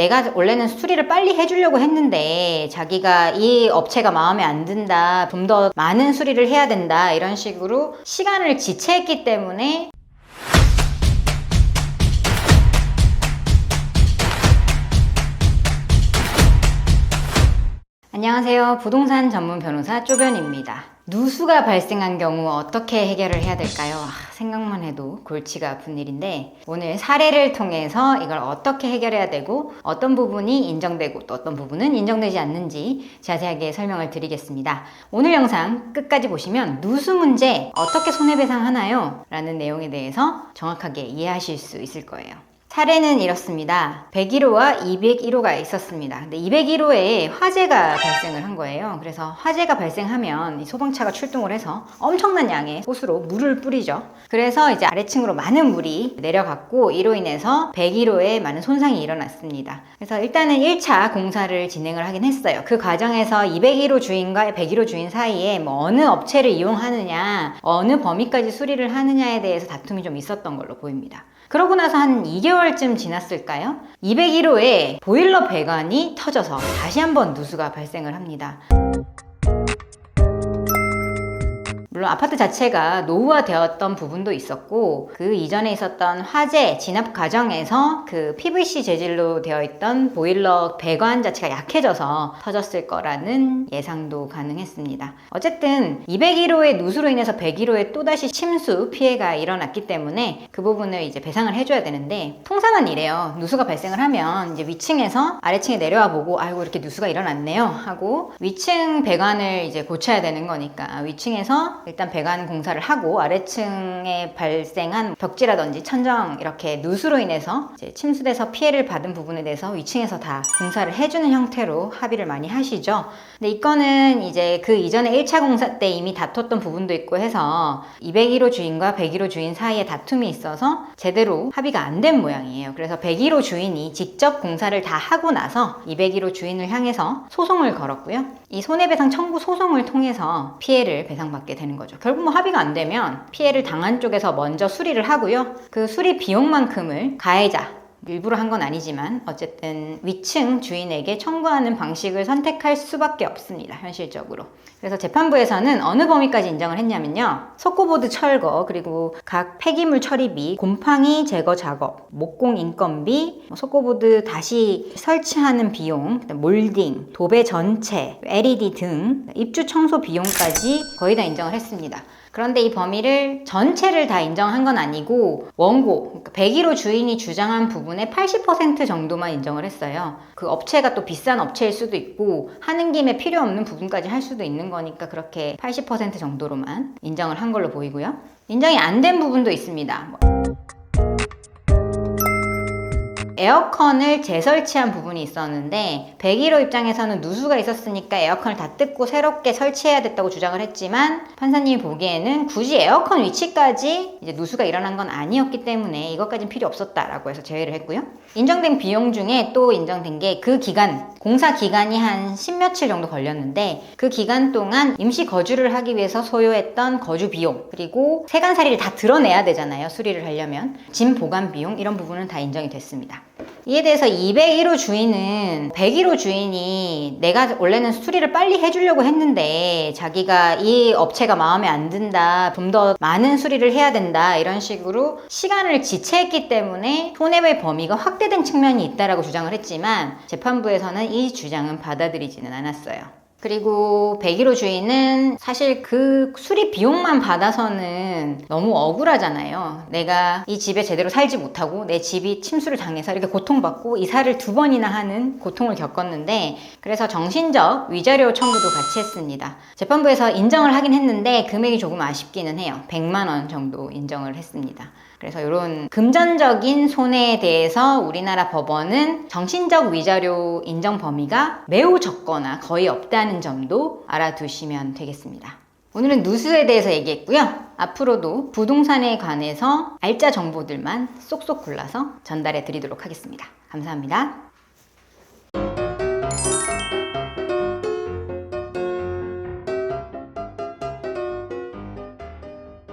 내가 원래는 수리를 빨리 해주려고 했는데 자기가 이 업체가 마음에 안 든다, 좀 더 많은 수리를 해야 된다 이런 식으로 시간을 지체했기 때문에 안녕하세요. 부동산 전문 변호사 쪼변입니다. 누수가 발생한 경우 어떻게 해결을 해야 될까요? 아, 생각만 해도 골치가 아픈 일인데 오늘 사례를 통해서 이걸 어떻게 해결해야 되고 어떤 부분이 인정되고 또 어떤 부분은 인정되지 않는지 자세하게 설명을 드리겠습니다. 오늘 영상 끝까지 보시면 누수 문제 어떻게 손해배상 하나요? 라는 내용에 대해서 정확하게 이해하실 수 있을 거예요. 사례는 이렇습니다. 101호와 201호가 있었습니다. 근데 201호에 화재가 발생을 한 거예요. 그래서 화재가 발생하면 이 소방차가 출동을 해서 엄청난 양의 호수로 물을 뿌리죠. 그래서 이제 아래층으로 많은 물이 내려갔고 이로 인해서 101호에 많은 손상이 일어났습니다. 그래서 일단은 1차 공사를 진행을 하긴 했어요. 그 과정에서 201호 주인과 101호 주인 사이에 뭐 어느 업체를 이용하느냐, 어느 범위까지 수리를 하느냐에 대해서 다툼이 좀 있었던 걸로 보입니다. 그러고 나서 한 2개월 쯤 지났을까요? 201호에 보일러 배관이 터져서 다시 한번 누수가 발생을 합니다. 물론 아파트 자체가 노후화되었던 부분도 있었고 그 이전에 있었던 화재 진압 과정에서 그 PVC 재질로 되어 있던 보일러 배관 자체가 약해져서 터졌을 거라는 예상도 가능했습니다. 어쨌든 201호의 누수로 인해서 101호에 또다시 침수 피해가 일어났기 때문에 그 부분을 이제 배상을 해줘야 되는데 통상은 이래요. 누수가 발생을 하면 이제 위층에서 아래층에 내려와 보고 아이고 이렇게 누수가 일어났네요 하고 위층 배관을 이제 고쳐야 되는 거니까 위층에서 일단 배관 공사를 하고 아래층에 발생한 벽지라든지 천정 이렇게 누수로 인해서 침수돼서 피해를 받은 부분에 대해서 위층에서 다 공사를 해주는 형태로 합의를 많이 하시죠. 근데 이거는 이제 그 이전에 1차 공사 때 이미 다퉜던 부분도 있고 해서 201호 주인과 101호 주인 사이에 다툼이 있어서 제대로 합의가 안 된 모양이에요. 그래서 101호 주인이 직접 공사를 다 하고 나서 201호 주인을 향해서 소송을 걸었고요. 이 손해배상 청구 소송을 통해서 피해를 배상받게 되는 거죠. 결국 뭐 합의가 안 되면 피해를 당한 쪽에서 먼저 수리를 하고요. 그 수리 비용만큼을 가해자 일부러 한 건 아니지만 어쨌든 위층 주인에게 청구하는 방식을 선택할 수밖에 없습니다. 현실적으로. 그래서 재판부에서는 어느 범위까지 인정을 했냐면요. 석고보드 철거, 그리고 각 폐기물 처리비, 곰팡이 제거 작업, 목공 인건비, 뭐 석고보드 다시 설치하는 비용, 몰딩, 도배 전체, LED 등 입주 청소 비용까지 거의 다 인정을 했습니다. 그런데 이 범위를 전체를 다 인정한 건 아니고 원고, 그러니까 101호 주인이 주장한 부분의 80% 정도만 인정을 했어요. 그 업체가 또 비싼 업체일 수도 있고 하는 김에 필요 없는 부분까지 할 수도 있는 거니까 그렇게 80% 정도로만 인정을 한 걸로 보이고요. 인정이 안 된 부분도 있습니다. 뭐 에어컨을 재설치한 부분이 있었는데 101호 입장에서는 누수가 있었으니까 에어컨을 다 뜯고 새롭게 설치해야 됐다고 주장을 했지만 판사님이 보기에는 굳이 에어컨 위치까지 이제 누수가 일어난 건 아니었기 때문에 이것까지는 필요 없었다라고 해서 제외를 했고요. 인정된 비용 중에 또 인정된 게 그 기간 공사 기간이 한 십며칠 정도 걸렸는데 그 기간 동안 임시 거주를 하기 위해서 소요했던 거주 비용 그리고 세간살이를 다 드러내야 되잖아요 수리를 하려면 짐 보관 비용 이런 부분은 다 인정이 됐습니다. 이에 대해서 201호 주인은 101호 주인이 내가 원래는 수리를 빨리 해주려고 했는데 자기가 이 업체가 마음에 안 든다, 좀 더 많은 수리를 해야 된다 이런 식으로 시간을 지체했기 때문에 손해의 범위가 확대된 측면이 있다라고 주장을 했지만 재판부에서는 이 주장은 받아들이지는 않았어요. 그리고 101호 주인은 사실 그 수리 비용만 받아서는 너무 억울하잖아요. 내가 이 집에 제대로 살지 못하고 내 집이 침수를 당해서 이렇게 고통받고 이사를 두 번이나 하는 고통을 겪었는데 그래서 정신적 위자료 청구도 같이 했습니다. 재판부에서 인정을 하긴 했는데 금액이 조금 아쉽기는 해요. 100만 원 정도 인정을 했습니다. 그래서 이런 금전적인 손해에 대해서 우리나라 법원은 정신적 위자료 인정 범위가 매우 적거나 거의 없다는 점도 알아두시면 되겠습니다. 오늘은 누수에 대해서 얘기했고요. 앞으로도 부동산에 관해서 알짜 정보들만 쏙쏙 골라서 전달해 드리도록 하겠습니다. 감사합니다.